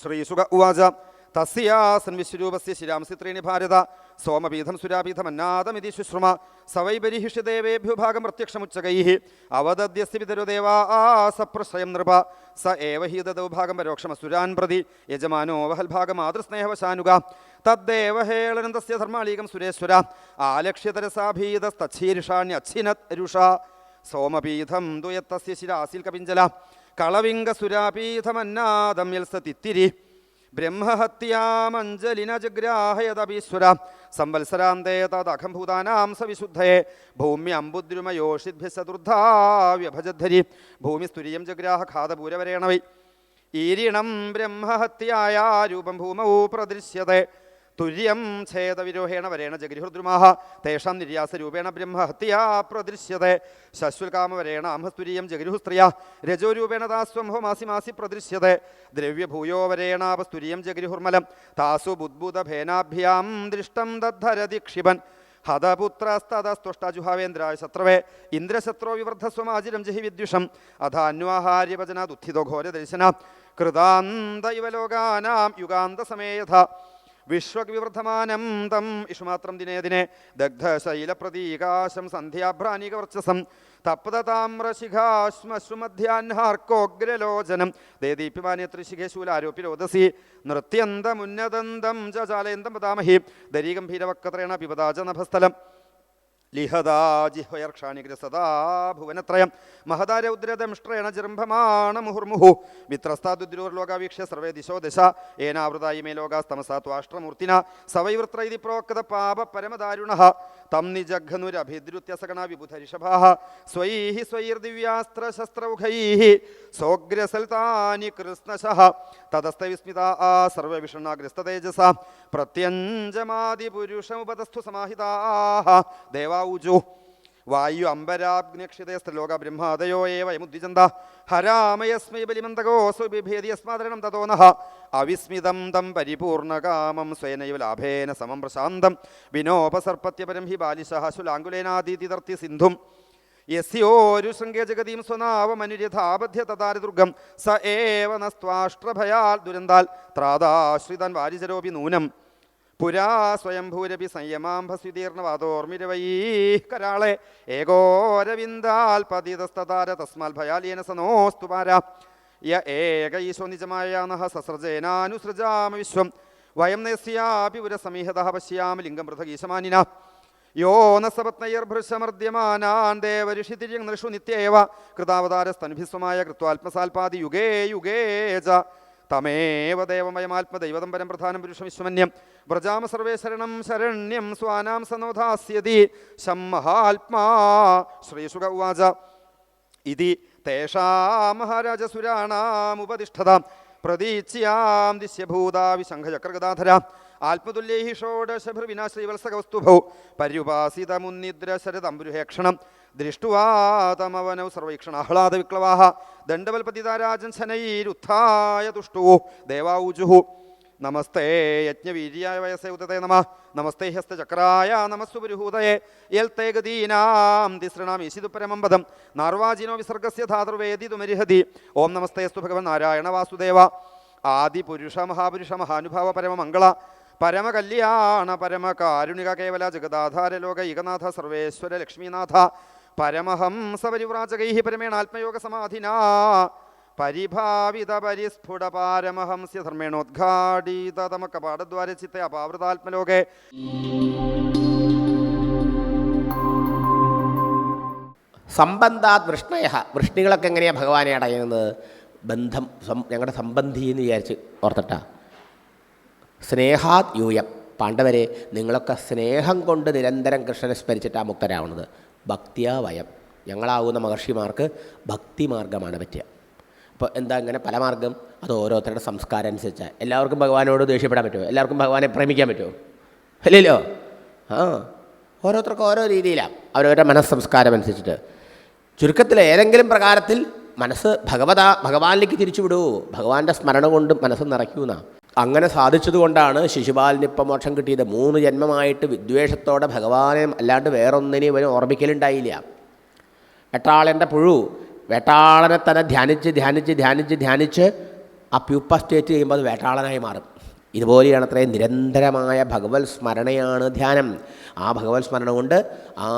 ശ്രീസുക ഉവാച തസ്യാസൻ വിശ്വരൂപസ്യ ശിരാംസി ത്രീണി ഭാരത. സോമപീഠം സുരാപീഠമന്നാദമിതി ശുശ്രുമ. സവൈബരിഹിഷി ദേവേഭ്യോ ഭാഗം പ്രത്യക്ഷമുച്ചകൈ അവദദ്യസ്യ ആ സപ്രശയം നൃപ. സ ഏവ ഹി ദദൗ ഭാഗം പരോക്ഷമസുരാൻ പ്രതി. യജമാനോ വഹൽ ഭാഗം മാതൃസ്നേഹവശാനുക തദ്ദേവഹേളനന്ദസ്യ ധർമാളീകം സുരേശ്വര. ആലക്ഷ്യതരസാഭീതസ്തച്ഛീർഷാണ്യച്ഛിനത് രുഷ സോമപീഠം ദുയത്തസ്യ ശിരാസിൽ കപിഞ്ചല കളവിംഗസുരാപീഠമന്നാദം യൽസ തിത്തിരി ബ്രഹ്മഹത്യാമഞ്ജലിന ജഗ്രാഹയതപീശ്വര സംവത്സരാന്തേ തദഖംഭൂതാനാം സവിശുദ്ധയെ ഭൂമി ചതുർധാ വ്യഭജദ്ധരി ഭൂമിസ്തുരിയം ജഗ്രാഹ ഖാതപൂരവരേണവൈ ഈരിണം ബ്രഹ്മഹത്യായ രൂപം ഭൂമൗ പ്രദൃശ്യത്തെ തുര്യം ഛേദവിരോഹേണ വരേണ ജഗരിഹൃദ്രുമാഹ. തേഷാം നിര്യാസരൂപേണ ബ്രഹ്മഹത്യാ പ്രദൃശ്യത്തെ ശശ്വൽകാമവരേണ അംഹസ്തുര്യം ജഗരുഹുസ്ത്രിയ. രജോരൂപേണ താസ്വംഹോ മാസി മാസി പ്രദൃശ്യത്തെ ദ്രവ്യഭൂയോ വരേണാപസ്തുര്യം ജഗരിഹുർമലം. താസു ബുദ്ബുദഭേനാഭ്യാം ദൃഷ്ടം ദദ്ധരതി ക്ഷിപൻ ഹതപുത്രസ്തതസ്തുഷ്ടജുഹാവേന്ദ്രായ ശത്രവേ ഇന്ദ്രശത്രോ വിവർദ്ധസ്വമാചിരം ജഹി വിദ്യുഷം അഥാന്വാഹാര്യവചനാദുത്ഥിതോ ഘോരദർശന. കൃതാന്ത ഇവ ലോകാനാം യുഗാന്തസമേയഥ. വിശ്വവിവർദ്ധമാനം തം. ഇഷുമാത്രം ദിനേ ദിനെ. ദഗ്ധശൈലപ്രതീകാശം സന്ധ്യാഭ്രാനികവർച്ചസം. തപ്തതാമ്രശിഖാശ്മശ്രുമധ്യാഹ്നാർക്കോഗ്രലോചനം ദേദീപ്യമാനേത്രിശിഖേശൂലാരോപ്യരോദസി നൃത്യന്തമുന്നതന്തം ച ചാലയന്തം പതാമഹി ദരീഗംഭീരവക്കത്രേണ പിപദാച നഭസ്ഥലം. ലിഹദാജിഹ്വയർക്ഷാണിഗ്രസദാ ഭുവനത്രയം. മഹദാരൗദ്രദംഷ്ട്രേണ ജൃംഭമാണ മുഹുർമുഹു. വിത്രസ്താദുദ്രൂർലോകാവീക്ഷ്യ സർവേ ദിശോ ദശ. ഏനാവൃതായി മേ ലോകാസ്തമസാ ത്വാഷ്ട്രമൂർത്തിന സവൈവൃത്ര ഇതി പ്രോക്ത പാപ പരമദാരുണ. തം നിജഘ്നുരഭിദ്രുത്യ സഗണ ഋഷഭാ സ്വൈः സ്വൈർദിവ്യാസ്ത്രശസ്ത്രൗഘൈः സോഗ്രസൽതാനി കൃഷ്ണശഃ. തതസ്തവിസ്മിതാ ആ സർവവിഷണ്ണാഗ്രസ്തതേജസ പ്രത്യഞ്ജമാതിപുരുഷമുപതസ്ഥു സമാഹിതാः ദേവാഊജു. വായു അംബരാഗ്നിയക്ഷിതേ സ്ത്രീലോക ബ്രഹ്മാദയോ ഏവ യമുദ്വിജന്ത. ഹരാമയസ്മൈ ബലിമന്തകോസു ബിഭേദി യസ്മാദരണം തതോ നഃ അവിസ്മിതം തം പരിപൂർണകാമം സ്വയനൈവ ലാഭേന സമം പ്രശാന്തം. വിനോപസർപ്പത്യപരം ഹി ബാലിശ ശുലാങ്കുലേനാദീതിതർത്തി സിന്ധും. യസ്യോരു ശൃംഗേ ജഗതീം സ്വനാവമനുര്യഥാബധ്യ തദാരദുർഗം. സ ഏവ ദുരന്താൽ ത്രാതാശ്രിതൻ വാരിചരോപി നൂനം. പുരാ സ്വയംഭൂരപി സംയമാംഭസ്വിതീർണവാദോർമിരവൈ കരാളെ. ഏകോരവിന്ദാൽ പതിതസ്തതാര തസ്മാൽ ഭയാലേന സനോസ്തു പാര. യ ഏക ഈശോ നിജമായ നഹ സസ്രജേനാനുസൃജാമ വിശ്വം. വയം നസ്യാപി പുരസമീഹത പശ്യാമ ലിംഗം പൃഥകീശമാനിന. യോ ന സപത്നൈർഭൃശമർദ്യമാനാൻ ദേവരിഷിതിര്യങ് നൃഷു നിത്യേവ കൃതാവതാരസ്തനുഭിസ്വമായ കൃത്വാത്മസാൽപാതി യുഗേ യുഗേ ച തമേവ ദേവമയമാത്മദൈവതം പരം പ്രധാനം പുരുഷവിശ്വമന്യം വ്രജാമ സർവേ ശരണം ശരണ്യം സ്വാനാം സനോധാസ്യതി ശം മഹാത്മാ ശ്രീശുക ഉവാച. ഇതി തേഷാം മഹാരാജസുരാണാമുപതിഷ്ഠത. പ്രതീച്യാം ദിശ്യഭൂതാ വിശംഖചക്രഗദാധര ആത്മതുല്യൈ ഷോഡശഭൃവിനാ ശ്രീവത്സകവസ്തുഭൗ പര്യുപാസിതമുന്നിദ്രശരതംബുരുഹേക്ഷണം ദൃഷ്ടുവാ തമവനൗ സർവൈക്ഷണാഹ്ലാദ വിക്ലവാഹ ദണ്ഡവൽപതിതാരാജൻ ശനൈരുത്ഥായ തുഷ്ടു ദേവാഊജുഹു നമസ്തേ യജ്ഞവീര്യായ വയസ്സേ ഉദതേ നമ നമസ്തേ ഹസ്തചക്രായ നമസ്സുപരിഹൂതയെ യൽത്തേ ഗതീനാം തിസൃണാം ഈശിതു പരമം പദം നാർവാജിനോ വിസർഗസ്യ ധാതുർവേദിതുമരിഹതി ഓം നമസ്തേസ്തു ഭഗവൻ നാരായണ വാസുദേവ ആദിപുരുഷ മഹാപുരുഷ മഹാനുഭാവ പരമമംഗള പരമകല്യാണ പരമകാരുണിക കേവല ജഗദാധാര ലോക ഏകനാഥ സർവേശ്വര ലക്ഷ്മീനാഥ പരമഹംസ പരമേണ ആത്മയോഗ സമാധിനാ പരിഭാവിത പരിസ്ഫുട പാരമഹംസ്യ ധർമ്മേണോദ്ഘാടീത തമ കപാടദ്വാര ചിത്തെ അപാവൃതാത്മലോകെ. സംബന്ധാത് വൃഷ്ണയ വൃഷ്ണികളൊക്കെ എങ്ങനെയാണ് ഭഗവാനെ അടയുന്നത്? ബന്ധം ഞങ്ങളുടെ സംബന്ധി എന്ന് വിചാരിച്ച് ഓർത്തിട്ടാ. സ്നേഹാത് യൂയം. പാണ്ഡവരെ നിങ്ങളൊക്കെ സ്നേഹം കൊണ്ട് നിരന്തരം കൃഷ്ണനെ സ്മരിച്ചിട്ടാണ് മുക്തരാവുന്നത് ഭക്തിയാ വയം. ഞങ്ങളാവുന്ന മഹർഷിമാർക്ക് ഭക്തി മാർഗമാണ് പറ്റുക അപ്പോൾ എന്താ ഇങ്ങനെ പല മാർഗം? അത് ഓരോരുത്തരുടെ സംസ്കാരം അനുസരിച്ചാൽ എല്ലാവർക്കും ഭഗവാനോട് ദേഷ്യപ്പെടാൻ പറ്റുമോ? എല്ലാവർക്കും ഭഗവാനെ പ്രേമിക്കാൻ പറ്റുമോ? അല്ലല്ലോ ആ. ഓരോരുത്തർക്കും ഓരോ രീതിയിലാണ് അവരവരുടെ മനസ്സംസ്കാരം അനുസരിച്ചിട്ട്. ചുരുക്കത്തിൽ ഏതെങ്കിലും പ്രകാരത്തിൽ മനസ്സ് ഭഗവത ഭഗവാനിലേക്ക് തിരിച്ചുവിടൂ. ഭഗവാന്റെ സ്മരണ കൊണ്ട് മനസ്സ് നിറയ്ക്കൂന്ന. അങ്ങനെ സാധിച്ചതുകൊണ്ടാണ് ശിശുപാലിന് ഇപ്പം മോക്ഷം കിട്ടിയത്. മൂന്ന് ജന്മമായിട്ട് വിദ്വേഷത്തോടെ ഭഗവാനെ അല്ലാണ്ട് വേറൊന്നിനെയും ഇവന് ഓർമ്മിക്കലുണ്ടായില്ല. വെട്ടാളന്റെ പുഴു വേട്ടാളനെ തന്നെ ധ്യാനിച്ച് ധ്യാനിച്ച് ധ്യാനിച്ച് ധ്യാനിച്ച് ആ പ്യൂപ്പ സ്റ്റേറ്റ് ചെയ്യുമ്പോൾ അത് വേട്ടാളനായി മാറും. ഇതുപോലെയാണ് അത്രയും നിരന്തരമായ ഭഗവത് സ്മരണയാണ് ധ്യാനം. ആ ഭഗവത് സ്മരണ കൊണ്ട് ആ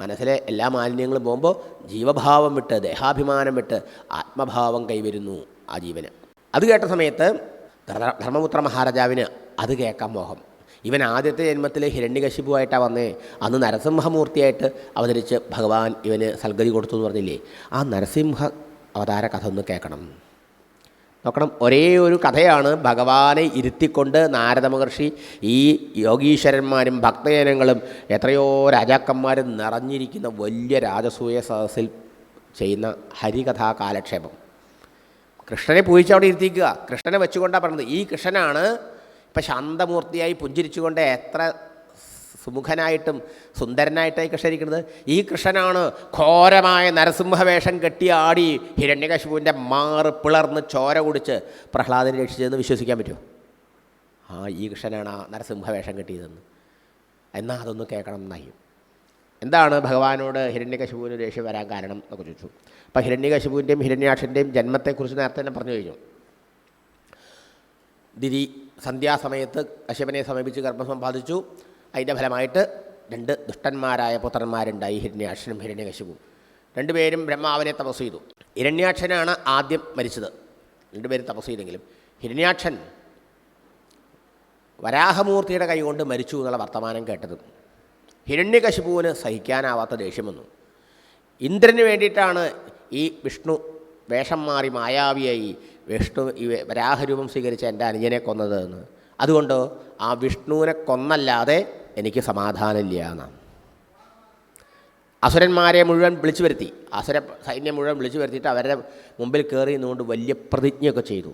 മനസ്സിലെ എല്ലാ മാലിന്യങ്ങളും പോകുമ്പോൾ ജീവഭാവം വിട്ട് ദേഹാഭിമാനം വിട്ട് ആത്മഭാവം കൈവരുന്നു ആ ജീവന്. അത് കേട്ട സമയത്ത് ധർമ്മപുത്ര മഹാരാജാവിന് അത് കേൾക്കാൻ മോഹം. ഇവൻ ആദ്യത്തെ ജന്മത്തിൽ ഹിരണ്യകശിപുവായിട്ടാണ് വന്നേ. അന്ന് നരസിംഹമൂർത്തിയായിട്ട് അവതരിച്ച് ഭഗവാൻ ഇവന് സൽഗതി കൊടുത്തു എന്ന് പറഞ്ഞില്ലേ? ആ നരസിംഹ അവതാര കഥ ഒന്ന് കേൾക്കണം. നോക്കണം ഒരേ ഒരു കഥയാണ് ഭഗവാനെ ഇരുത്തിക്കൊണ്ട് നാരദ മഹർഷി ഈ യോഗീശ്വരന്മാരും ഭക്തജനങ്ങളും എത്രയോ രാജാക്കന്മാരും നിറഞ്ഞിരിക്കുന്ന വലിയ രാജസൂയ സദസ്സിൽ ചെയ്യുന്ന ഹരികഥാ കാലക്ഷേപം. കൃഷ്ണനെ പൂജിച്ച് അവിടെ ഇരുത്തിക്കുക. കൃഷ്ണനെ വെച്ചുകൊണ്ടാണ് പറഞ്ഞത്. ഈ കൃഷ്ണനാണ് ഇപ്പം ശാന്തമൂർത്തിയായി പുഞ്ചിരിച്ചുകൊണ്ട് എത്ര സുമുഖനായിട്ടും സുന്ദരനായിട്ടായി കൃഷ്ണൻ ഇരിക്കുന്നത് ഈ കൃഷ്ണനാണ് ഘോരമായ നരസിംഹവേഷം കെട്ടിയാടി ഹിരണ്യകശുവിന്റെ മാറ് പിളർന്ന് ചോര കുടിച്ച് പ്രഹ്ലാദനെ രക്ഷിച്ചതെന്ന് വിശ്വസിക്കാൻ പറ്റുമോ? ആ ഈ കൃഷ്ണനാണ് ആ നരസിംഹവേഷം കെട്ടിയതെന്ന്. എന്നാൽ അതൊന്ന് കേൾക്കണം എന്നായി. എന്താണ് ഭഗവാനോട് ഹിരണ്യകശിപുവിന് ദേഷ്യം വരാൻ കാരണം എന്നൊക്കെ ചോദിച്ചു. അപ്പോൾ ഹിരണ്യകശിപുവിന്റെയും ഹിരണ്യാക്ഷന്റെയും ജന്മത്തെക്കുറിച്ച് നേരത്തെ തന്നെ പറഞ്ഞു കഴിഞ്ഞു. ദിരി സന്ധ്യാസമയത്ത് കശ്യപനെ സമീപിച്ച് ഗർഭം സമ്പാദിച്ചു. അതിന്റെ ഫലമായിട്ട് രണ്ട് ദുഷ്ടന്മാരായ പുത്രന്മാരുണ്ടായി ഹിരണ്യാക്ഷനും ഹിരണ്യകശിപും രണ്ടുപേരും ബ്രഹ്മാവിനെ തപസ് ചെയ്തു. ഹിരണ്യാക്ഷനാണ് ആദ്യം മരിച്ചത്. രണ്ടുപേരും തപസ് ചെയ്തെങ്കിലും ഹിരണ്യാക്ഷൻ വരാഹമൂർത്തിയുടെ കൈകൊണ്ട് മരിച്ചു എന്നുള്ള വർത്തമാനം കേട്ടത്. ഹിരണ്യകശിപുവിന് സഹിക്കാനാവാത്ത ദേഷ്യം ഇന്ദ്രന് വേണ്ടിയിട്ടാണ് ഈ വിഷ്ണു വേഷം മാറി മായാവിയായി വിഷ്ണു ഈ വരാഹരൂപം സ്വീകരിച്ച എന്റെ അനുജനെ കൊന്നത് എന്ന്. അതുകൊണ്ട് ആ വിഷ്ണുവിനെ കൊന്നല്ലാതെ എനിക്ക് സമാധാനമില്ല എന്നാണ്. അസുരന്മാരെ മുഴുവൻ വിളിച്ചു വരുത്തി. അസുര സൈന്യം മുഴുവൻ വിളിച്ചു വരുത്തിയിട്ട് അവരുടെ മുമ്പിൽ കയറി നിന്നുകൊണ്ട് വലിയ പ്രതിജ്ഞയൊക്കെ ചെയ്തു.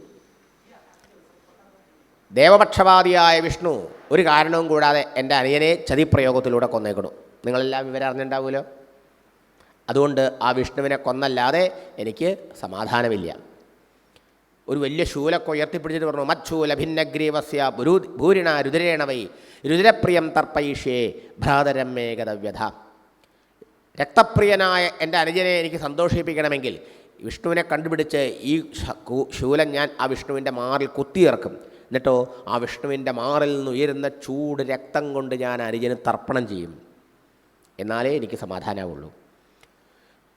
ദേവപക്ഷപാതിയായ വിഷ്ണു ഒരു കാരണവും കൂടാതെ എന്റെ അനിയനെ ചതിപ്രയോഗത്തിലൂടെ കൊന്നേക്കണു. നിങ്ങളെല്ലാം വിവരം അറിഞ്ഞിട്ടുണ്ടാവുമല്ലോ അതുകൊണ്ട് ആ വിഷ്ണുവിനെ കൊന്നല്ലാതെ എനിക്ക് സമാധാനമില്ല. ഒരു വലിയ ശൂലൊക്കെ ഉയർത്തിപ്പിടിച്ചിട്ട് പറഞ്ഞു മച്ഛൂല ഭിന്നഗ്രീവസ്യ ഭൂരു ഭൂരിണ രുദ്രേണവൈ രുദ്രപ്രിയം തർപ്പയിഷേ ഭ്രാതരം മേഘതവ്യഥ രക്തപ്രിയനായ എന്റെ അനുജനെ എനിക്ക് സന്തോഷിപ്പിക്കണമെങ്കിൽ വിഷ്ണുവിനെ കണ്ടുപിടിച്ച് ഈ ശൂലം ഞാൻ ആ വിഷ്ണുവിന്റെ മാറിൽ കുത്തിയിറക്കും. എന്നിട്ടോ ആ വിഷ്ണുവിന്റെ മാറിൽ നിന്ന് ഉയരുന്ന ചൂട് രക്തം കൊണ്ട് ഞാൻ അനുജന് തർപ്പണം ചെയ്യും. എന്നാലേ എനിക്ക് സമാധാനമുള്ളൂ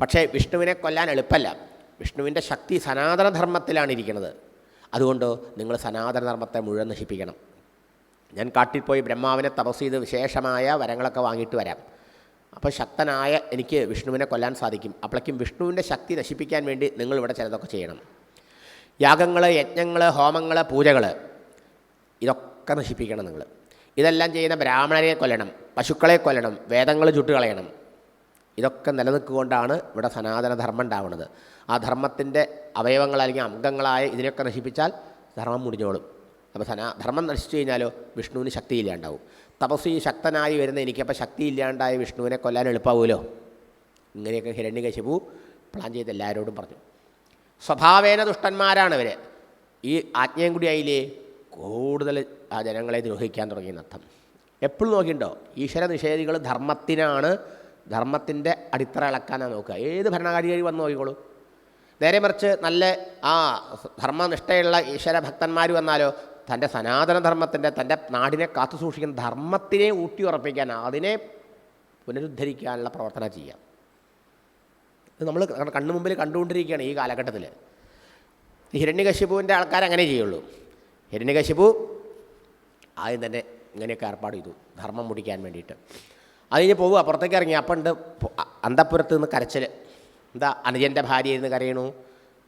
പക്ഷേ വിഷ്ണുവിനെ കൊല്ലാൻ എളുപ്പമല്ല വിഷ്ണുവിന്റെ ശക്തി സനാതനധർമ്മത്തിലാണ് ഇരിക്കുന്നത്. അതുകൊണ്ട് നിങ്ങൾ സനാതനധർമ്മത്തെ മുഴുവൻ നശിപ്പിക്കണം. ഞാൻ കാട്ടിൽ പോയി ബ്രഹ്മാവിനെ തപസ് ചെയ്ത് വിശേഷമായ വരങ്ങളൊക്കെ വാങ്ങിയിട്ട് വരാം. അപ്പോൾ ശക്തനായ എനിക്ക് വിഷ്ണുവിനെ കൊല്ലാൻ സാധിക്കും. അപ്പോഴേക്കും വിഷ്ണുവിന്റെ ശക്തി നശിപ്പിക്കാൻ വേണ്ടി നിങ്ങൾ ഇവിടെ ചിലതൊക്കെ ചെയ്യണം. യാഗങ്ങൾ യജ്ഞങ്ങൾ ഹോമങ്ങൾ പൂജകൾ ഇതൊക്കെ നശിപ്പിക്കണം നിങ്ങൾ. ഇതെല്ലാം ചെയ്യുന്ന ബ്രാഹ്മണരെ കൊല്ലണം പശുക്കളെ കൊല്ലണം വേദങ്ങൾ ചുട്ടുകളയണം. ഇതൊക്കെ നിലനിൽക്കുകൊണ്ടാണ് ഇവിടെ സനാതനധർമ്മം ഉണ്ടാവുന്നത്. ആ ധർമ്മത്തിന്റെ അവയവങ്ങൾ അല്ലെങ്കിൽ അംഗങ്ങളായ ഇതിനൊക്കെ നശിപ്പിച്ചാൽ ധർമ്മം മുടിഞ്ഞോളും. അപ്പോൾ സനാ ധർമ്മം നശിച്ചു കഴിഞ്ഞാലോ വിഷ്ണുവിന് ശക്തിയില്ലാണ്ടാവും. ഈ ശക്തനായി വരുന്ന എനിക്കപ്പോൾ ശക്തിയില്ലാണ്ടായ വിഷ്ണുവിനെ കൊല്ലാൻ എളുപ്പമാവുമല്ലോ ഇങ്ങനെയൊക്കെ ഹിരണ്യകശിപു പ്ലാൻ ചെയ്ത് എല്ലാവരോടും പറഞ്ഞു. സ്വഭാവേന ദുഷ്ടന്മാരാണ് ഇവർ ഈ ആജ്ഞയും കൂടി ആയില്ലേ? കൂടുതൽ ആ ജനങ്ങളെ ദ്രോഹിക്കാൻ തുടങ്ങിയെന്നർത്ഥം. എപ്പോഴും നോക്കിയിട്ടുണ്ടോ ഈശ്വര നിഷേധികൾ ധർമ്മത്തിനാണ് ധർമ്മത്തിന്റെ അടിത്തറ ഇളക്കാനാണ് നോക്കുക. ഏത് ഭരണകാരികൾ വന്ന് നോക്കിക്കോളൂ? നേരെ മറിച്ച് നല്ല ആ ധർമ്മനിഷ്ഠയുള്ള ഈശ്വര ഭക്തന്മാർ വന്നാലോ? തന്റെ സനാതനധർമ്മത്തിന്റെ തന്റെ നാടിനെ കാത്തു സൂക്ഷിക്കുന്ന ധർമ്മത്തിനെ ഊട്ടി ഉറപ്പിക്കാൻ അതിനെ പുനരുദ്ധരിക്കാനുള്ള പ്രവർത്തനം ചെയ്യാം. ഇത് നമ്മൾ കണ്ണു മുമ്പിൽ കണ്ടുകൊണ്ടിരിക്കുകയാണ് ഈ കാലഘട്ടത്തിൽ ഹിരണ്യകശിപുവിന്റെ ആൾക്കാർ അങ്ങനെ ചെയ്യുള്ളൂ. ഹിരണ്യകശിപു ആദ്യം തന്നെ ഇങ്ങനെയൊക്കെ ഏർപ്പാട് ചെയ്തു. ധർമ്മം മുടിക്കാൻ വേണ്ടിയിട്ട്. അത് കഴിഞ്ഞ് പോവുക. പുറത്തേക്ക് ഇറങ്ങി. അപ്പം ഉണ്ട് അന്തപ്പുരത്ത് നിന്ന് കരച്ചിൽ എന്താ? അനുജന്റെ ഭാര്യ ഇരുന്ന് കരയണു.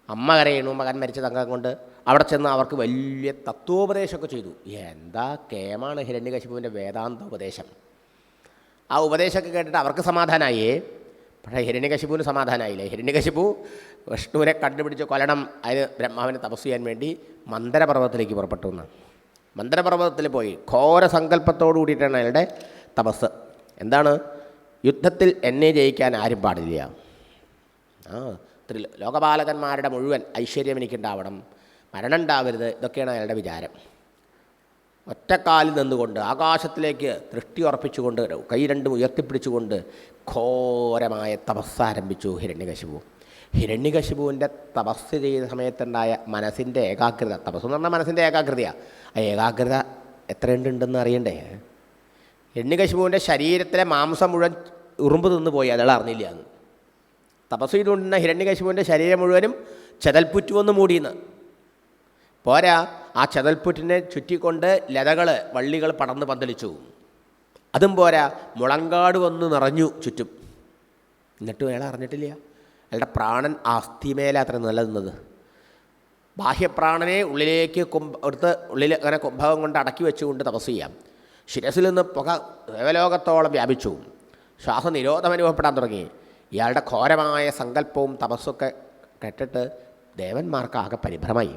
അമ്മ കരയണു. മകൻ മരിച്ച തങ്കം കൊണ്ട്. അവിടെ ചെന്ന് അവർക്ക് വലിയ തത്വോപദേശമൊക്കെ ചെയ്തു. എന്താ കേമാണ് ഹിരണ്യകശിപുവിന്റെ വേദാന്തോപദേശം? ആ ഉപദേശമൊക്കെ കേട്ടിട്ട് അവർക്ക് സമാധാനമായേ പക്ഷേ ഹിരണ്യകശിപുവിന് സമാധാനമായില്ലേ ഹിരണ്യകശിപു വിഷ്ണുവിനെ കണ്ടുപിടിച്ച് കൊല്ലണം. അതിന് ബ്രഹ്മാവിനെ തപസ് ചെയ്യാൻ വേണ്ടി മന്ദരപർവതത്തിലേക്ക് പുറപ്പെട്ടു എന്ന് മന്ദരപർവതത്തിൽ പോയി. ഘോര സങ്കല്പത്തോടു കൂടിയിട്ടാണ് അയാളുടെ തപസ്. എന്താണ്? യുദ്ധത്തിൽ എന്നെ ജയിക്കാൻ ആരും പാടില്ല. ആ ലോകപാലകന്മാരുടെ മുഴുവൻ ഐശ്വര്യം എനിക്കുണ്ടാവണം. മരണം ഉണ്ടാവരുത് ഇതൊക്കെയാണ് അയാളുടെ വിചാരം. ഒറ്റക്കാലിൽ നിന്നുകൊണ്ട് ആകാശത്തിലേക്ക് ദൃഷ്ടി ഉറപ്പിച്ചുകൊണ്ട് കൈ രണ്ടും ഉയർത്തിപ്പിടിച്ചുകൊണ്ട് ഘോരമായ തപസ് ആരംഭിച്ചു ഹിരണ്യകശിപു. ഹിരണ്യകശിപുവിന്റെ തപസ് ചെയ്യുന്ന സമയത്തുണ്ടായ മനസ്സിന്റെ ഏകാഗ്രത. തപസ് എന്ന് പറഞ്ഞാൽ മനസ്സിന്റെ ഏകാഗ്രതയാണ് ആ ഏകാഗ്രത എത്രയുണ്ടെന്ന് അറിയണ്ടേ? ഹിരണ്യകശിപുവിന്റെ ശരീരത്തിലെ മാംസം മുഴുവൻ ഉറുമ്പ് തിന്ന് പോയി. അയാൾ അറിഞ്ഞില്ല എന്ന് തപസ് ചെയ്തുകൊണ്ടിരുന്ന ഹിരണ്യകശിപുവിന്റെ ശരീരം മുഴുവനും ചെതൽപ്പുറ്റു വന്ന് മൂടിയെന്ന്. പോരാ ആ ചെതൽപ്പുറ്റിനെ ചുറ്റിക്കൊണ്ട് ലതകൾ വള്ളികൾ പടർന്ന് പന്തലിച്ചു. അതും പോരാ മുളങ്കാട് വന്ന് നിറഞ്ഞു ചുറ്റും. എന്നിട്ടും അയാൾ അറിഞ്ഞിട്ടില്ല. അയാളുടെ പ്രാണൻ അസ്ഥിമേല അത്ര നിലനിന്നത്. ബാഹ്യപ്രാണനെ ഉള്ളിലേക്ക് കുംഭ എടുത്ത് ഉള്ളിൽ അങ്ങനെ കുംഭകം കൊണ്ട് അടക്കി വെച്ചുകൊണ്ട് തപസ് ചെയ്യാം ശിരസിൽ നിന്ന് പുക ദേവലോകത്തോളം വ്യാപിച്ചു. ശ്വാസനിരോധം അനുഭവപ്പെടാൻ തുടങ്ങി. ഇയാളുടെ ഘോരമായ സങ്കല്പവും തപസ്സൊക്കെ കേട്ടിട്ട് ദേവന്മാർക്ക് ആകെ പരിഭ്രമായി.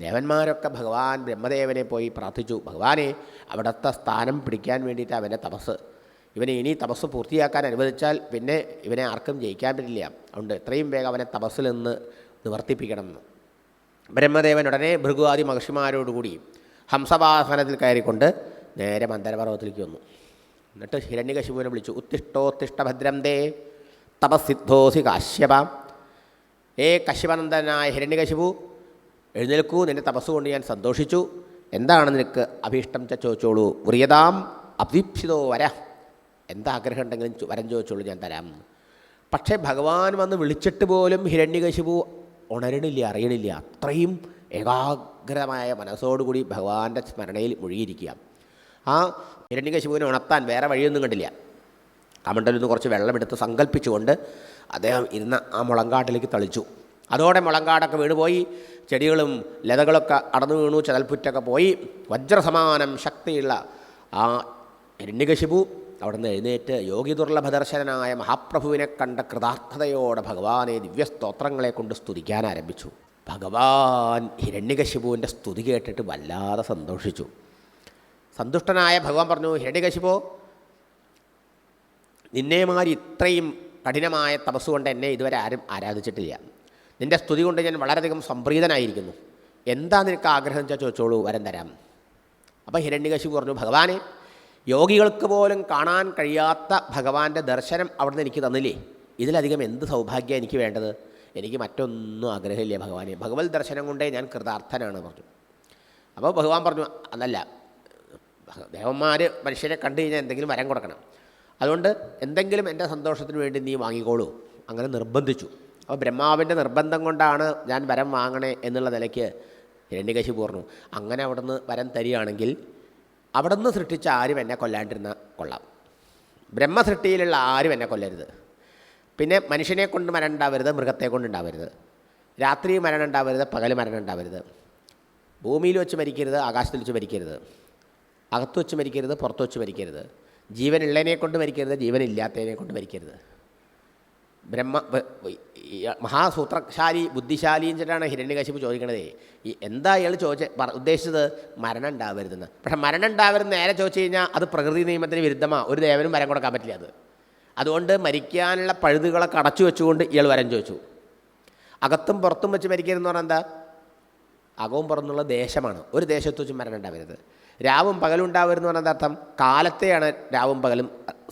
ദേവന്മാരൊക്കെ ഭഗവാൻ ബ്രഹ്മദേവനെ പോയി പ്രാർത്ഥിച്ചു. ഭഗവാനെ അവിടുത്തെ സ്ഥാനം പിടിക്കാൻ വേണ്ടിയിട്ട് അവന്റെ തപസ് ഇവനെ ഇനി തപസ് പൂർത്തിയാക്കാൻ അനുവദിച്ചാൽ പിന്നെ ഇവനെ ആർക്കും ജയിക്കാൻ പറ്റില്ല. അതുകൊണ്ട് എത്രയും വേഗം അവനെ തപസ്സിൽ നിന്ന് നിവർത്തിപ്പിക്കണം എന്ന്. ബ്രഹ്മദേവൻ ഉടനെ ഭൃഗുവാദി മഹർഷിമാരോടുകൂടി ഹംസവാഹനത്തിൽ കയറിക്കൊണ്ട് നേരെ മന്ദരപർവത്തിലേക്ക് വന്നു. എന്നിട്ട് ഹിരണ്യകശിപുവിനെ വിളിച്ചു ഉത്തിഷ്ടോത്തിഷ്ടഭദ്രം ദേ തപസിദ്ധോസി കാശ്യപ. ഏ കശ്യപനന്ദനായ ഹിരണ്യകശിപു എഴുന്നേൽക്കൂ നിന്റെ തപസ്സുകൊണ്ട് ഞാൻ സന്തോഷിച്ചു. എന്താണ് നിനക്ക് അഭീഷ്ടം? ചോദിച്ചോളൂ. വ്രിയതാം അഭീപ്സിതോ വര. എന്താഗ്രഹം ഉണ്ടെങ്കിലും വരം ചോദിച്ചോളൂ ഞാൻ തരാം. പക്ഷേ ഭഗവാൻ വന്ന് വിളിച്ചിട്ട് പോലും ഹിരണ്യകശിപു ഉണരണില്ല അറിയണില്ല. അത്രയും ഏകാഗ്രമായ മനസ്സോടുകൂടി ഭഗവാന്റെ സ്മരണയിൽ മുഴുകിയിരിക്കുക. ആ ഹിരണ്യകശിപുവിനെ ഉണർത്താൻ വേറെ വഴിയൊന്നും കണ്ടില്ല. കമണ്ടലിൽ നിന്ന് കുറച്ച് വെള്ളമെടുത്ത് സങ്കല്പിച്ചുകൊണ്ട് അദ്ദേഹം ഇരുന്ന ആ മുളങ്കാട്ടിലേക്ക് തളിച്ചു. അതോടെ മുളങ്കാടൊക്കെ വീണുപോയി. ചെടികളും ലതകളൊക്കെ അടന്നു വീണു ചതൽപ്പുറ്റൊക്കെ പോയി. വജ്രസമാനം ശക്തിയുള്ള ആ ഹിരണ്യകശിപു അവിടുന്ന് എഴുന്നേറ്റ് യോഗി മഹാപ്രഭുവിനെ കണ്ട കൃതാർത്ഥതയോടെ ഭഗവാനെ ദിവ്യസ്തോത്രങ്ങളെ കൊണ്ട് സ്തുതിക്കാൻ ആരംഭിച്ചു. ഭഗവാൻ ഹിരണ്യകശിപുവിന്റെ സ്തുതി കേട്ടിട്ട് വല്ലാതെ സന്തോഷിച്ചു. സന്തുഷ്ടനായ ഭഗവാൻ പറഞ്ഞു ഹിരണ്യകശിപോ നിന്നേമാരി ഇത്രയും കഠിനമായ തപസ്സുകൊണ്ട് എന്നെ ഇതുവരെ ആരും ആരാധിച്ചിട്ടില്ല. നിന്റെ സ്തുതി കൊണ്ട് ഞാൻ വളരെയധികം സംപ്രീതനായിരിക്കുന്നു. എന്താ നിനക്ക് ആഗ്രഹം വെച്ചാൽ ചോദിച്ചോളൂ വരം തരാം. അപ്പോൾ ഹിരണ്യകശിപു പറഞ്ഞു ഭഗവാനെ യോഗികൾക്ക് പോലും കാണാൻ കഴിയാത്ത ഭഗവാന്റെ ദർശനം അവിടുന്ന് എനിക്ക് തന്നില്ലേ? ഇതിലധികം എന്ത് സൗഭാഗ്യം എനിക്ക് വേണ്ടത്? എനിക്ക് മറ്റൊന്നും ആഗ്രഹമില്ല ഭഗവാനെ. ഭഗവത് ദർശനം കൊണ്ടേ ഞാൻ കൃതാർത്ഥനാണ് പറഞ്ഞു. അപ്പോൾ ഭഗവാൻ പറഞ്ഞു അതല്ല ദേവന്മാർ മനുഷ്യരെ കണ്ടു കഴിഞ്ഞാൽ എന്തെങ്കിലും വരം കൊടുക്കണം. അതുകൊണ്ട് എന്തെങ്കിലും എന്റെ സന്തോഷത്തിന് വേണ്ടി നീ വാങ്ങിക്കോളൂ. അങ്ങനെ നിർബന്ധിച്ചു. അപ്പോൾ ബ്രഹ്മാവിന്റെ നിർബന്ധം കൊണ്ടാണ് ഞാൻ വരം വാങ്ങണേ എന്നുള്ള നിലയ്ക്ക് ഹിരണ്യകശി പൂർണു അങ്ങനെ അവിടുന്ന് വരം തരികയാണെങ്കിൽ അവിടുന്ന് സൃഷ്ടിച്ച ആരും എന്നെ കൊല്ലാണ്ടിരുന്ന കൊള്ളാം. ബ്രഹ്മസൃഷ്ടിയിലുള്ള ആരും എന്നെ കൊല്ലരുത്. പിന്നെ മനുഷ്യനെ കൊണ്ട് മരണം ഉണ്ടാവരുത് മൃഗത്തെ കൊണ്ട് ഉണ്ടാവരുത്. രാത്രി മരണം ഉണ്ടാവരുത് പകൽ മരണം ഉണ്ടാവരുത്. ഭൂമിയിൽ വെച്ച് മരിക്കരുത് ആകാശത്തിൽ വെച്ച് മരിക്കരുത്. അകത്ത് വെച്ച് മരിക്കരുത് പുറത്ത് വെച്ച് മരിക്കരുത്. ജീവനുള്ളതിനെ കൊണ്ട് മരിക്കരുത് ജീവനില്ലാത്തതിനെ കൊണ്ട് മരിക്കരുത്. ബ്രഹ്മ മഹാസൂത്രശാലി ബുദ്ധിശാലിയും ചേട്ടാണ് ഹിരണ്യകശിപ്പ് ചോദിക്കണതേ. ഈ എന്താ ഇയാൾ ചോദിച്ച? ഉദ്ദേശിച്ചത് മരണം ഉണ്ടാവരുതെന്ന്. പക്ഷെ മരണം ഉണ്ടാവരുത് നേരെ ചോദിച്ചു കഴിഞ്ഞാൽ അത് പ്രകൃതി നിയമത്തിന് വിരുദ്ധമാണ് ഒരു ദേവനും വരം കൊടുക്കാൻ പറ്റില്ല അത്. അതുകൊണ്ട് മരിക്കാനുള്ള പഴുതുകളെ അടച്ചു വെച്ചുകൊണ്ട് ഇയാൾ വരം ചോദിച്ചു. അകത്തും പുറത്തും വെച്ച് മരിക്കരുതെന്ന് പറഞ്ഞാൽ എന്താ? അകവും പുറന്നുള്ള ദേശമാണ്. ഒരു ദേശത്ത് വെച്ച് മരണം ഉണ്ടാവരുത്. രാവും പകലും ഉണ്ടാവരുതെന്ന് പറഞ്ഞാൽ അർത്ഥം? കാലത്തെയാണ് രാവും പകലും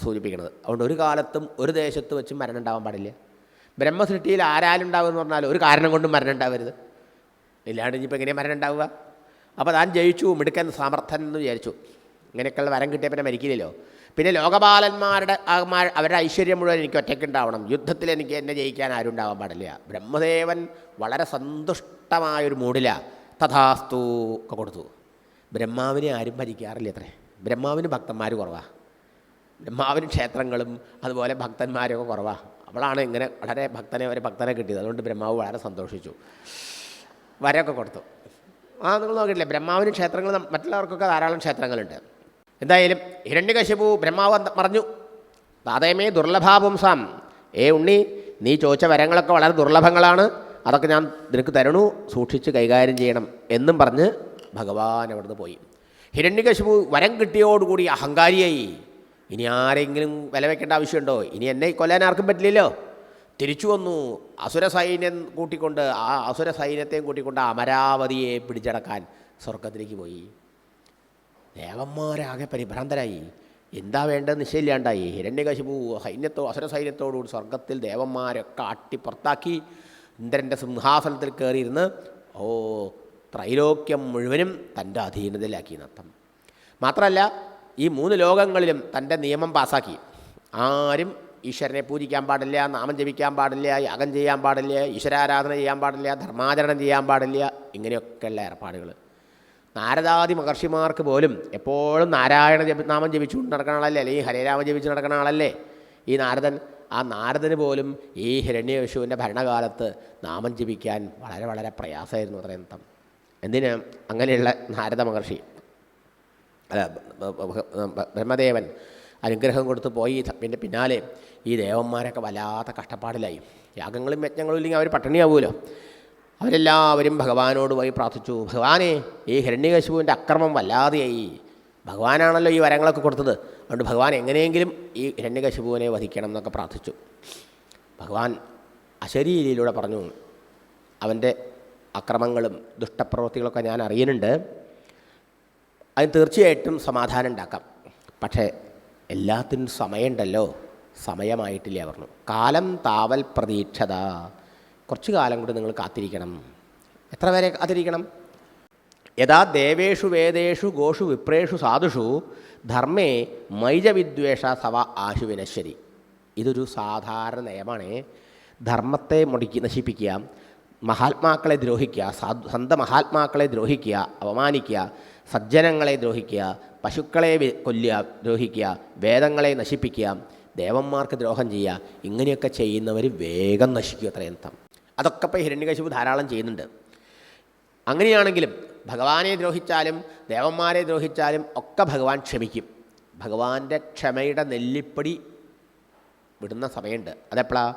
സൂചിപ്പിക്കുന്നത്. അതുകൊണ്ട് ഒരു കാലത്തും ഒരു ദേശത്ത് വെച്ചും മരണം ഉണ്ടാവാൻ പാടില്ല. ബ്രഹ്മസൃഷ്ടിയിൽ ആരാലും ഉണ്ടാവുമെന്ന് പറഞ്ഞാൽ ഒരു കാരണം കൊണ്ടും മരണം ഉണ്ടാവരുത്. ഇല്ലാണ്ട് ഇനിയിപ്പോൾ എങ്ങനെയാണ് മരണം ഉണ്ടാവുക? അപ്പോൾ താൻ ജയിച്ചു മിടുക്കൻ സമർത്ഥൻ എന്ന് വിചാരിച്ചു. ഇങ്ങനെയൊക്കെയുള്ള വരം കിട്ടിയ പിന്നെ മരിക്കില്ലല്ലോ. പിന്നെ ലോകപാലന്മാരുടെ അവരുടെ ഐശ്വര്യം മുഴുവൻ എനിക്ക് ഒറ്റയ്ക്ക് ഉണ്ടാവണം യുദ്ധത്തിൽ എനിക്ക് എന്നെ ജയിക്കാൻ ആരും ഉണ്ടാവാൻ പാടില്ല. ബ്രഹ്മദേവൻ വളരെ സന്തുഷ്ടമായൊരു മൂഡിലാണ് തഥാസ്തു ഒക്കെ കൊടുത്തു. ബ്രഹ്മാവിനെ ആരും ഭരിക്കാറില്ല അത്രേ. ബ്രഹ്മാവിന് ഭക്തന്മാർ കുറവാണ് ബ്രഹ്മാവിന് ക്ഷേത്രങ്ങളും അതുപോലെ ഭക്തന്മാരൊക്കെ കുറവാണ് അവളാണ് ഇങ്ങനെ വളരെ ഭക്തനെ ഒരു ഭക്തനെ കിട്ടിയത്. അതുകൊണ്ട് ബ്രഹ്മാവ് വളരെ സന്തോഷിച്ചു. വരൊക്കെ കൊടുത്തു. ആ നിങ്ങൾ നോക്കിയിട്ടില്ലേ? ബ്രഹ്മാവിന് ക്ഷേത്രങ്ങൾ മറ്റുള്ളവർക്കൊക്കെ ധാരാളം ക്ഷേത്രങ്ങളുണ്ട്. എന്തായാലും ഹിരണ്യകശിപു ബ്രഹ്മാവ് പറഞ്ഞു താതയമേ ദുർലഭാപുംസാം ഏ ഉണ്ണി നീ ചോദിച്ച വരങ്ങളൊക്കെ വളരെ ദുർലഭങ്ങളാണ്. അതൊക്കെ ഞാൻ നിനക്ക് തരണു. സൂക്ഷിച്ച് കൈകാര്യം ചെയ്യണം എന്നും പറഞ്ഞ് ഭഗവാൻ അവിടുന്ന് പോയി. ഹിരണ്യകശിപു വരം കിട്ടിയോടുകൂടി അഹങ്കാരിയായി. ഇനി ആരെങ്കിലും വില വെക്കേണ്ട ആവശ്യമുണ്ടോ? ഇനി എന്നെ കൊല്ലാൻ ആർക്കും പറ്റില്ലല്ലോ. തിരിച്ചു വന്നു. അസുര സൈന്യം കൂട്ടിക്കൊണ്ട് ആ അസുര സൈന്യത്തെയും കൂട്ടിക്കൊണ്ട് അമരാവതിയെ പിടിച്ചടക്കാൻ സ്വർഗത്തിലേക്ക് പോയി. ദേവന്മാരാകെ പരിഭ്രാന്തരായി. എന്താ വേണ്ടത് നിശ്ചയില്ലാണ്ടായി ഹിരണ്യകശിപു സൈന്യത്തോ അസുര സൈന്യത്തോടുകൂടി സ്വർഗത്തിൽ ദേവന്മാരൊക്കെ അട്ടി പുറത്താക്കി. ഇന്ദ്രന്റെ സിംഹാസനത്തിൽ കയറിയിരുന്ന് ഓ ത്രൈലോക്യം മുഴുവനും തന്റെ അധീനതയിലാക്കി നത്തം മാത്രമല്ല ഈ മൂന്ന് ലോകങ്ങളിലും തന്റെ നിയമം പാസാക്കി. ആരും ഈശ്വരനെ പൂജിക്കാൻ പാടില്ല നാമം ജപിക്കാൻ പാടില്ല യാഗം ചെയ്യാൻ പാടില്ല ഈശ്വരാരാധന ചെയ്യാൻ പാടില്ല ധർമാചരണം ചെയ്യാൻ പാടില്ല ഇങ്ങനെയൊക്കെയുള്ള ഏർപ്പാടുകൾ. നാരദാദി മഹർഷിമാർക്ക് പോലും എപ്പോഴും നാരായണ ജപി നാമം ജപിച്ചുകൊണ്ട് നടക്കുന്ന ആളല്ലേ? അല്ലെങ്കിൽ ഹരേരാമ ജപിച്ച് നടക്കുന്ന ആളല്ലേ? ഈ നാരദൻ ആ നാരദന് പോലും ഈ ഹിരണ്യവിഷുവിന്റെ ഭരണകാലത്ത് നാമം ജപിക്കാൻ വളരെ വളരെ പ്രയാസമായിരുന്നു അത്രയും എന്തിന്? അങ്ങനെയുള്ള നാരദ മഹർഷി. അല്ല ബ്രഹ്മദേവൻ അനുഗ്രഹം കൊടുത്ത് പോയി. പിന്നെ പിന്നാലെ ഈ ദേവന്മാരൊക്കെ വല്ലാത്ത കഷ്ടപ്പാടിലായി. യാഗങ്ങളും യജ്ഞങ്ങളും ഇല്ലെങ്കിൽ അവർ പട്ടിണിയാവുമല്ലോ അവരെല്ലാവരും ഭഗവാനോട് പോയി പ്രാർത്ഥിച്ചു. ഭഗവാനെ ഈ ഹിരണ്യകശുവിന്റെ അക്രമം വല്ലാതെയായി. ഭഗവാനാണല്ലോ ഈ വരങ്ങളൊക്കെ കൊടുത്തത്. അതുകൊണ്ട് ഭഗവാൻ എങ്ങനെയെങ്കിലും ഈ ഹിരണ്യകശുപുവിനെ വധിക്കണം എന്നൊക്കെ പ്രാർത്ഥിച്ചു. ഭഗവാൻ അശരീരിയിലൂടെ പറഞ്ഞു. അവന്റെ അക്രമങ്ങളും ദുഷ്ടപ്രവൃത്തികളൊക്കെ ഞാൻ അറിയുന്നുണ്ട്. അതിന് തീർച്ചയായിട്ടും സമാധാനം ഉണ്ടാക്കാം. പക്ഷേ എല്ലാത്തിനും സമയമുണ്ടല്ലോ. സമയമായിട്ടില്ല പറഞ്ഞു കാലം താവൽ പ്രതീക്ഷത. കുറച്ച് കാലം കൂടി നിങ്ങൾ കാത്തിരിക്കണം. എത്ര വരെ കാത്തിരിക്കണം? യഥാ ദേവേഷു വേദേഷു ഗോഷു വിപ്രേഷു സാധുഷു ധർമ്മേ മൈജവിദ്വേഷ സവ ആശു വിനശ്വരി ഇതൊരു സാധാരണ നയമാണ് ധർമ്മത്തെ മുടിക്കി നശിപ്പിക്കുക. മഹാത്മാക്കളെ ദ്രോഹിക്കുക സാധു സന്ത മഹാത്മാക്കളെ ദ്രോഹിക്കുക അപമാനിക്കുക സജ്ജനങ്ങളെ ദ്രോഹിക്കുക പശുക്കളെ കൊല്ലുക ദ്രോഹിക്കുക വേദങ്ങളെ നശിപ്പിക്കുക ദേവന്മാർക്ക് ദ്രോഹം ചെയ്യുക ഇങ്ങനെയൊക്കെ ചെയ്യുന്നവർ വേഗം നശിക്കുക അത്രയന്തം അതൊക്കെ ഇപ്പോൾ ഹിരണ്യകശിപു ധാരാളം ചെയ്യുന്നുണ്ട്. അങ്ങനെയാണെങ്കിലും ഭഗവാനെ ദ്രോഹിച്ചാലും ദേവന്മാരെ ദ്രോഹിച്ചാലും ഒക്കെ ഭഗവാൻ ക്ഷമിക്കും. ഭഗവാന്റെ ക്ഷമയുടെ നെല്ലിപ്പടി വിടുന്ന സമയമുണ്ട്. അതെപ്പോഴാ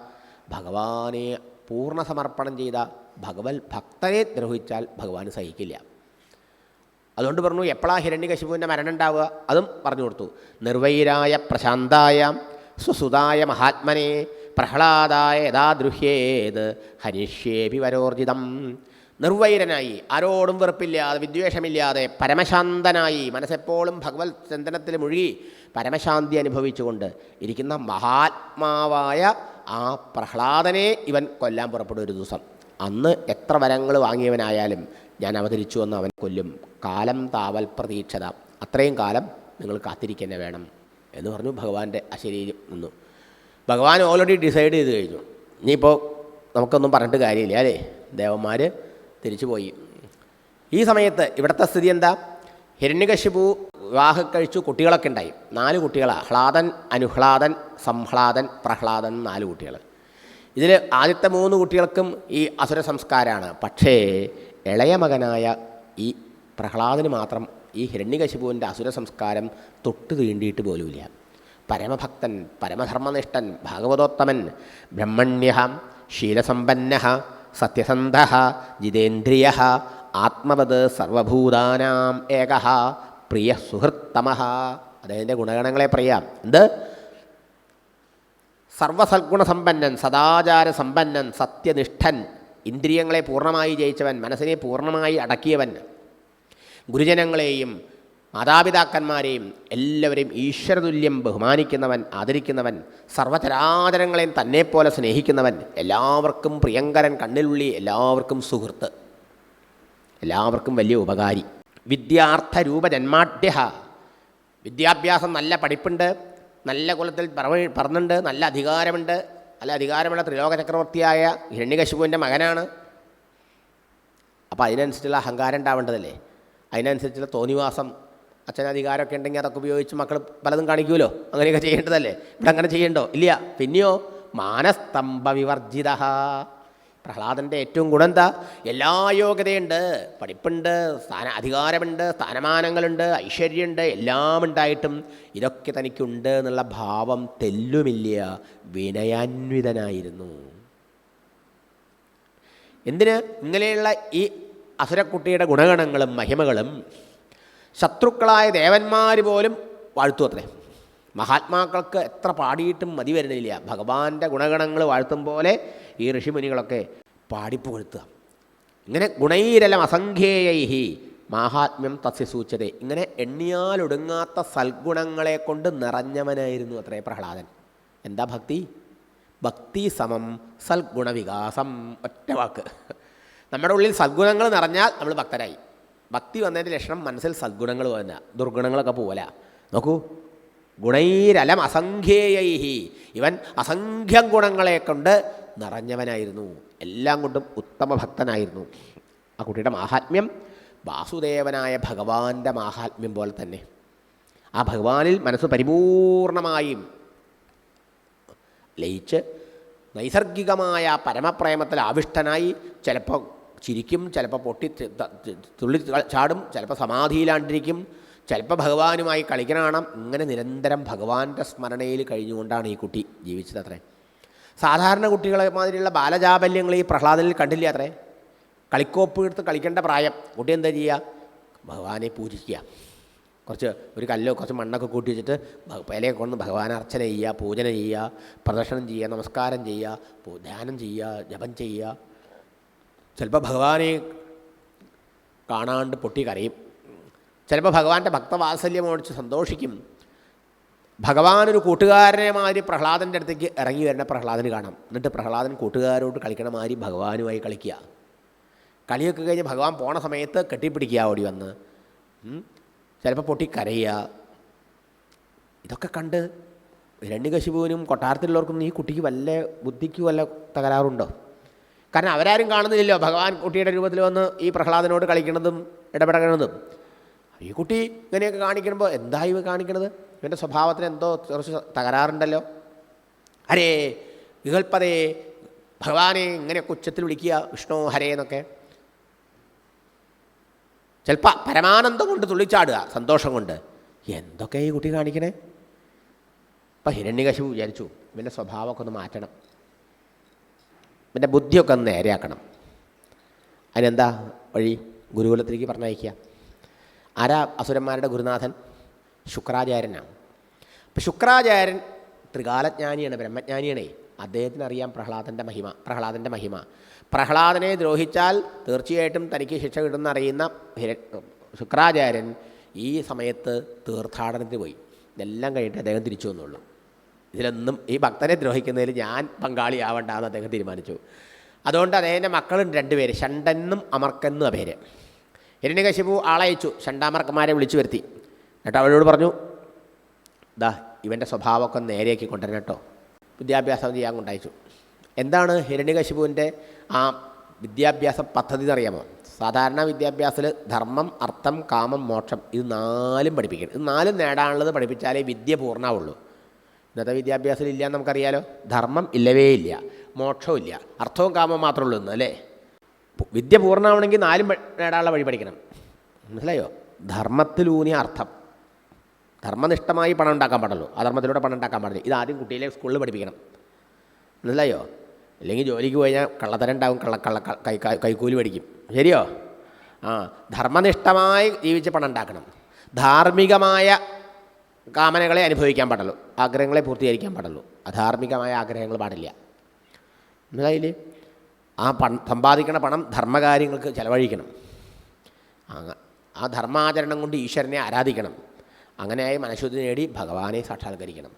ഭഗവാനെ പൂർണ സമർപ്പണം ചെയ്ത ഭഗവത് ഭക്തനെ ദ്രോഹിച്ചാൽ ഭഗവാൻ സഹിക്കില്ല. അതുകൊണ്ട് പറഞ്ഞു എപ്പോഴാ ഹിരണ്യകശിപുവിന്റെ മരണം ഉണ്ടാവുക അതും പറഞ്ഞു കൊടുത്തു. നിർവൈരായ പ്രശാന്തായ സുസുതായ മഹാത്മനെ പ്രഹ്ലാദായ യഥാ ദൃഹ്യേത് ഹരിഷ്യേപി വരോർജിതം. നിർവൈരനായി ആരോടും വെറുപ്പില്ലാതെ വിദ്വേഷമില്ലാതെ പരമശാന്തനായി മനസ്സെപ്പോഴും ഭഗവത് ചന്ദനത്തിൽ മുഴുകി പരമശാന്തി അനുഭവിച്ചുകൊണ്ട് ഇരിക്കുന്ന മഹാത്മാവായ ആ പ്രഹ്ലാദനെ ഇവൻ കൊല്ലാൻ പുറപ്പെടും ഒരു ദിവസം. അന്ന് എത്ര വരങ്ങൾ വാങ്ങിയവനായാലും ഞാൻ അവതരിച്ചു എന്ന് അവൻ കൊല്ലും. കാലം താവൽ പ്രതീക്ഷത. അത്രയും കാലം നിങ്ങൾ കാത്തിരിക്കന്നെ വേണം എന്ന് പറഞ്ഞു ഭഗവാന്റെ അശരീരം നിന്നു. ഭഗവാൻ ഓൾറെഡി ഡിസൈഡ് ചെയ്ത് കഴിഞ്ഞു. ഇനിയിപ്പോൾ നമുക്കൊന്നും പറഞ്ഞിട്ട് കാര്യമില്ല അല്ലേ? ദേവന്മാർ തിരിച്ചു പോയി ഈ സമയത്ത് ഇവിടുത്തെ സ്ഥിതി എന്താ? ഹിരണ്യകശിപു വിവാഹം കഴിച്ചു കുട്ടികളൊക്കെ ഉണ്ടായി. നാല് കുട്ടികളാണ് ഹ്ലാദൻ അനുഹ്ലാദൻ സംഹ്ലാദൻ പ്രഹ്ലാദൻ നാല് കുട്ടികൾ ഇതിൽ ആദ്യത്തെ മൂന്ന് കുട്ടികൾക്കും ഈ അസുര സംസ്കാരമാണ് പക്ഷേ ഇളയ മകനായ ഈ പ്രഹ്ലാദന് മാത്രം ഈ ഹിരണ്യകശിപുവിന്റെ അസുര സംസ്കാരം തൊട്ട് തീണ്ടിയിട്ട് പോലുമില്ല. പരമഭക്തൻ പരമധർമ്മനിഷ്ഠൻ ഭാഗവതോത്തമൻ ബ്രഹ്മണ്യ ശീലസമ്പന്ന സത്യസന്ധ ജിതേന്ദ്രിയ ആത്മവത് സർവഭൂതാനാം ഏക പ്രിയ സുഹൃത്തമ. അദ്ദേഹത്തിന്റെ ഗുണഗണങ്ങളെ പറയാം. എന്ത്? സർവസൽഗുണസമ്പന്നൻ സദാചാര സമ്പന്നൻ സത്യനിഷ്ഠൻ ഇന്ദ്രിയങ്ങളെ പൂർണമായി ജയിച്ചവൻ മനസ്സിനെ പൂർണമായി അടക്കിയവൻ. ഗുരുജനങ്ങളെയും മാതാപിതാക്കന്മാരെയും എല്ലാവരെയും ഈശ്വരതുല്യം ബഹുമാനിക്കുന്നവൻ ആദരിക്കുന്നവൻ സർവചരാചരങ്ങളെയും തന്നെപ്പോലെ സ്നേഹിക്കുന്നവൻ എല്ലാവർക്കും പ്രിയങ്കരൻ കണ്ണിലുള്ളി എല്ലാവർക്കും സുഹൃത്ത്. എല്ലാവർക്കും വലിയ ഉപകാരി. വിദ്യാർത്ഥ രൂപ രൂപജന്മാഢ്യ വിദ്യാഭ്യാസം നല്ല പഠിപ്പുണ്ട് നല്ല കുലത്തിൽ പറഞ്ഞുണ്ട് നല്ല അധികാരമുണ്ട്. നല്ല അധികാരമുള്ള ത്രിലോക ചക്രവർത്തിയായ ഹിരണ്യകശുവിന്റെ മകനാണ്. അപ്പോൾ അതിനനുസരിച്ചുള്ള അഹങ്കാരം ഉണ്ടാവേണ്ടതല്ലേ? അതിനനുസരിച്ചുള്ള തോന്നിവാസം അച്ഛൻ അധികാരമൊക്കെ ഉണ്ടെങ്കിൽ അതൊക്കെ ഉപയോഗിച്ച് മക്കൾ പലതും കാണിക്കുമല്ലോ? അങ്ങനെയൊക്കെ ചെയ്യേണ്ടതല്ലേ? ഇവിടെ അങ്ങനെ ചെയ്യണ്ടോ? ഇല്ല പിന്നെയോ മാനസ്തംഭ വിവർജിത പ്രഹ്ലാദന്റെ ഏറ്റവും ഗുണം എന്താ എല്ലാ യോഗ്യതയുണ്ട്. പഠിപ്പുണ്ട് സ്ഥാന അധികാരമുണ്ട് സ്ഥാനമാനങ്ങളുണ്ട് ഐശ്വര്യമുണ്ട് എല്ലാം ഉണ്ടായിട്ടും ഇതൊക്കെ തനിക്കുണ്ട് എന്നുള്ള ഭാവം തെല്ലുമില്ല. വിനയാന്വിതനായിരുന്നു. എന്തിന്? ഇങ്ങനെയുള്ള ഈ അസുരക്കുട്ടിയുടെ ഗുണഗണങ്ങളും മഹിമകളും ശത്രുക്കളായ ദേവന്മാർ പോലും വാഴ്ത്തു അത്രേ. മഹാത്മാക്കൾക്ക് എത്ര പാടിയിട്ടും മതി വരുന്നില്ല. ഭഗവാന്റെ ഗുണഗണങ്ങൾ വാഴ്ത്തും പോലെ ഈ ഋഷിമുനികളൊക്കെ പാടിപ്പുകഴ്ത്തുക. ഇങ്ങനെ ഗുണൈരലം അസംഖ്യേയൈഹി മാഹാത്മ്യം സൂചതേ ഇങ്ങനെ എണ്ണിയാലൊടുങ്ങാത്ത സൽഗുണങ്ങളെ കൊണ്ട് നിറഞ്ഞവനായിരുന്നു അത്രേ പ്രഹ്ലാദൻ. എന്താ ഭക്തി? ഭക്തി സമം സൽഗുണവികാസം. ഒറ്റ വാക്ക്. നമ്മുടെ ഉള്ളിൽ സദ്ഗുണങ്ങൾ നിറഞ്ഞാൽ നമ്മൾ ഭക്തരായി. ഭക്തി വന്നതിന്റെ ലക്ഷണം മനസ്സിൽ സദ്ഗുണങ്ങൾ വന്ന. ദുർഗുണങ്ങളൊക്കെ പോവല. നോക്കൂ ഗുണൈരലം അസംഖ്യേയൈഹി. ഇവൻ അസംഖ്യം ഗുണങ്ങളെ കൊണ്ട് നിറഞ്ഞവനായിരുന്നു. എല്ലാം കൊണ്ടും ഉത്തമ ഭക്തനായിരുന്നു. ആ കുട്ടിയുടെ മാഹാത്മ്യം വാസുദേവനായ ഭഗവാന്റെ മാഹാത്മ്യം പോലെ തന്നെ. ആ ഭഗവാനിൽ മനസ്സ് പരിപൂർണമായും ലയിച്ച് നൈസർഗികമായ പരമപ്രേമത്തിൽ ആവിഷ്ടനായി ചിലപ്പോൾ ചിരിക്കും ചിലപ്പോൾ പൊട്ടി തുള്ളി ചാടും ചിലപ്പോൾ സമാധിയിലാണ്ടിരിക്കും. ചിലപ്പോൾ ഭഗവാനുമായി കളിക്കണ കാണാം. ഇങ്ങനെ നിരന്തരം ഭഗവാന്റെ സ്മരണയിൽ കഴിഞ്ഞുകൊണ്ടാണ് ഈ കുട്ടി ജീവിച്ചത് അത്രേ. സാധാരണ കുട്ടികളെ മാതിരിയുള്ള ബാലജാബല്യങ്ങൾ ഈ പ്രഹ്ലാദനിൽ കണ്ടില്ല അത്രേ? കളിക്കോപ്പ് എടുത്ത് കളിക്കേണ്ട പ്രായം. കുട്ടി എന്താ ചെയ്യുക ഭഗവാനെ പൂജിക്കുക. കുറച്ച് ഒരു കല്ലോ കുറച്ച് മണ്ണൊക്കെ കൂട്ടി വെച്ചിട്ട് ഇലയൊക്കെ കൊണ്ട് ഭഗവാൻ അർച്ചന ചെയ്യുക പൂജന ചെയ്യുക പ്രദർശനം ചെയ്യുക നമസ്കാരം ചെയ്യുക ധ്യാനം ചെയ്യുക ജപം ചെയ്യുക. ചിലപ്പോൾ ഭഗവാനെ കാണാണ്ട് പൊട്ടി കരയും. ചിലപ്പോൾ ഭഗവാന്റെ ഭക്തവാത്സല്യം ഓടിച്ച് സന്തോഷിക്കും. ഭഗവാൻ ഒരു കൂട്ടുകാരനെ മാതിരി പ്രഹ്ലാദന്റെ അടുത്തേക്ക് ഇറങ്ങി വരുന്ന പ്രഹ്ലാദന് കാണാം. എന്നിട്ട് പ്രഹ്ലാദൻ കൂട്ടുകാരോട് കളിക്കണ മാതിരി ഭഗവാനുമായി കളിക്കുക. കളിയൊക്കെ കഴിഞ്ഞ് ഭഗവാൻ പോണ സമയത്ത് കെട്ടിപ്പിടിക്കുക ഓടി വന്ന്. ചിലപ്പോൾ പൊട്ടി കരയുക. ഇതൊക്കെ കണ്ട് ഹിരണ്യകശിപുവിനും കൊട്ടാരത്തിലുള്ളവർക്കും ഈ കുട്ടിക്ക് വല്ല ബുദ്ധിക്ക് വല്ല തകരാറുണ്ടോ? കാരണം അവരാരും കാണുന്നില്ലല്ലോ ഭഗവാൻ കുട്ടിയുടെ രൂപത്തിൽ വന്ന് ഈ പ്രഹ്ലാദനോട് കളിക്കണതും ഇടപെടണതും ഈ കുട്ടി ഇങ്ങനെയൊക്കെ കാണിക്കുമ്പോൾ എന്താ ഇവ കാണിക്കണത്? ഇവന്റെ സ്വഭാവത്തിന് എന്തോ കുറച്ച് തകരാറുണ്ടല്ലോ. ഹരേ വികൽപ്പതേ ഭഗവാനെ ഇങ്ങനെയൊക്കെ ഉച്ചത്തിൽ വിളിക്കുക വിഷ്ണു ഹരേ എന്നൊക്കെ. ചിലപ്പോൾ പരമാനന്ദം കൊണ്ട് തുള്ളിച്ചാടുക സന്തോഷം കൊണ്ട്. എന്തൊക്കെ ഈ കുട്ടി കാണിക്കണേ? ഇപ്പം ഹിരണ്യകശിപു വിചാരിച്ചു ഇവന്റെ സ്വഭാവമൊക്കെ ഒന്ന് മാറ്റണം. ഇവന്റെ ബുദ്ധിയൊക്കെ ഒന്ന് നേരെയാക്കണം. അതിനെന്താ വഴി? ഗുരുകുലത്തിലേക്ക് പറഞ്ഞയക്കുക. ആരാ അസുരന്മാരുടെ ഗുരുനാഥൻ? ശുക്രാചാര്യനാണ്. അപ്പം ശുക്രാചാര്യൻ ത്രികാലജ്ഞാനിയാണ് ബ്രഹ്മജ്ഞാനിയാണേ. അദ്ദേഹത്തിന് അറിയാം പ്രഹ്ലാദന്റെ മഹിമ പ്രഹ്ലാദന്റെ മഹിമ. പ്രഹ്ലാദനെ ദ്രോഹിച്ചാൽ തീർച്ചയായിട്ടും തനിക്ക് ശിക്ഷ കിട്ടുന്ന അറിയുന്ന ശുക്രാചാര്യൻ ഈ സമയത്ത് തീർത്ഥാടനത്തിന് പോയി. ഇതെല്ലാം കഴിഞ്ഞിട്ട് അദ്ദേഹം തിരിച്ചു വന്നുള്ളൂ. ഇതിലൊന്നും ഈ ഭക്തനെ ദ്രോഹിക്കുന്നതിൽ ഞാൻ പങ്കാളിയാവണ്ടെന്ന് അദ്ദേഹം തീരുമാനിച്ചു. അതുകൊണ്ട് അദ്ദേഹത്തിന്റെ മക്കളുണ്ട് രണ്ടുപേര് ഷണ്ടെന്നും അമർക്കെന്നും ആ പേര്. ഹിരണ്യകശിപു ആളയച്ചു ഷണ്ടാമർക്കന്മാരെ വിളിച്ചു വരുത്തി. എന്നിട്ട് അവരോട് പറഞ്ഞു ദാ ഇവന്റെ സ്വഭാവമൊക്കെ നേരെയാക്കി കൊണ്ടുവരണം കേട്ടോ. വിദ്യാഭ്യാസം ചെയ്യാൻ കൊണ്ടയച്ചു എന്താണ് ഹിരണ്യകശിപുവിന്റെ ആ വിദ്യാഭ്യാസ പദ്ധതി എന്നറിയാമോ? സാധാരണ വിദ്യാഭ്യാസത്തിൽ ധർമ്മം അർത്ഥം കാമം മോക്ഷം ഇത് നാലും പഠിപ്പിക്കണം. ഇത് നാലും നേടാനുള്ളത് പഠിപ്പിച്ചാലേ വിദ്യ പൂർണമാവുള്ളൂ ഇന്നത്തെ വിദ്യാഭ്യാസത്തിൽ ഇല്ല നമുക്കറിയാലോ? ധർമ്മം ഇല്ലവേ ഇല്ല. മോക്ഷവും ഇല്ല. അർത്ഥവും കാമവും മാത്രമേ ഉള്ളൂ ഇന്ന് അല്ലേ? വിദ്യ പൂർണമാവണമെങ്കിൽ നാലും നേടാനുള്ള വഴി പഠിക്കണം. മനസ്സിലായോ? ധർമ്മത്തിലൂന്നിയ അർത്ഥം. ധർമ്മനിഷ്ഠമായി പണം ഉണ്ടാക്കാൻ പാടുള്ളൂ. അധർമ്മത്തിലൂടെ പണം ഉണ്ടാക്കാൻ പാടില്ല. ഇത് ആദ്യം കുട്ടിയിലെ സ്കൂളിൽ പഠിപ്പിക്കണം. മനസ്സിലായോ? അല്ലെങ്കിൽ ജോലിക്ക് കഴിഞ്ഞാൽ കള്ളത്തരം ഉണ്ടാവും. കള്ള കള്ള കൈ കൈ- കൈക്കൂലി പഠിക്കും ശരിയോ? ആ ധർമ്മനിഷ്ഠമായി ജീവിച്ച് പണം ഉണ്ടാക്കണം. ധാർമ്മികമായ കാമനകളെ അനുഭവിക്കാൻ പാടുള്ളൂ. ആഗ്രഹങ്ങളെ പൂർത്തീകരിക്കാൻ പാടുള്ളൂ. അധാർമികമായ ആഗ്രഹങ്ങൾ പാടില്ല. മനസ്സിലായില്ലേ? ആ പണം സമ്പാദിക്കണ പണം ധർമ്മകാര്യങ്ങൾക്ക് ചെലവഴിക്കണം. ആ ധർമാചരണം കൊണ്ട് ഈശ്വരനെ ആരാധിക്കണം. അങ്ങനെയായി മനഃശുദ്ധി നേടി ഭഗവാനെ സാക്ഷാത്കരിക്കണം.